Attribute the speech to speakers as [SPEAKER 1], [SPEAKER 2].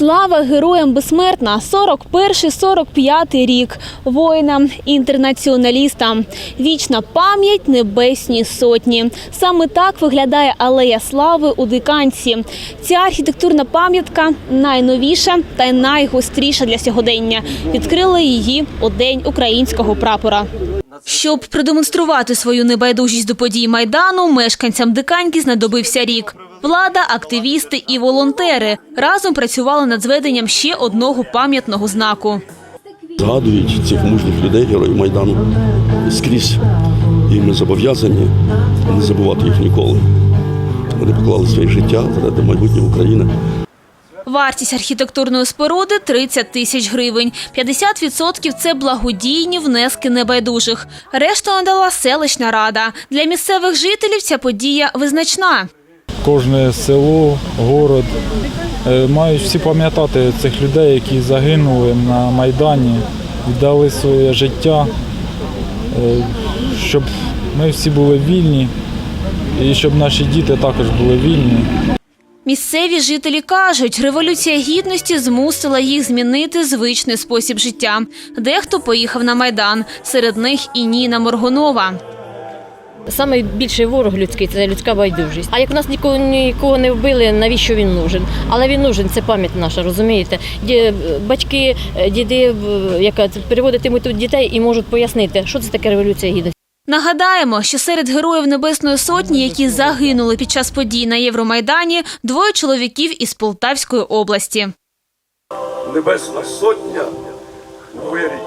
[SPEAKER 1] Слава героям безсмертна! 41-45 рік. Воїнам, інтернаціоналістам. Вічна пам'ять небесній сотні. Саме так виглядає алея слави у Диканці. Ця архітектурна пам'ятка найновіша та найгостріша для сьогодення. Відкрили її у день українського прапора. Щоб продемонструвати свою небайдужість до подій майдану, мешканцям диканьки знадобився рік. Влада, активісти і волонтери разом працювали над зведенням ще одного пам'ятного знаку.
[SPEAKER 2] Згадують цих мужніх людей, героїв Майдану скрізь. І ми зобов'язані не забувати їх ніколи. Вони поклали своє життя заради майбутнього України.
[SPEAKER 1] Вартість архітектурної споруди 30 тисяч гривень. 50% – це благодійні внески небайдужих. Решту надала селищна рада. Для місцевих жителів ця подія визначна.
[SPEAKER 3] Кожне село, город е, мають всі пам'ятати цих людей, які загинули на Майдані, віддали своє життя, е, щоб ми всі були вільні і щоб наші діти також були вільні.
[SPEAKER 1] Місцеві жителі кажуть, революція гідності змусила їх змінити звичний спосіб життя. Дехто поїхав на майдан. Серед них і Ніна Моргунова.
[SPEAKER 4] Саме більший ворог людський це людська байдужість. А як нас нікого нікого не вбили, навіщо він нужен? Але він нужен, це пам'ять наша, розумієте? Батьки, е, діди, яка переводитимуть тут дітей і можуть пояснити, що це таке революція гідності.
[SPEAKER 1] Нагадаємо, що серед героїв Небесної Сотні, які загинули під час подій на Євромайдані, двоє чоловіків із Полтавської області.
[SPEAKER 5] Небесна сотня вирій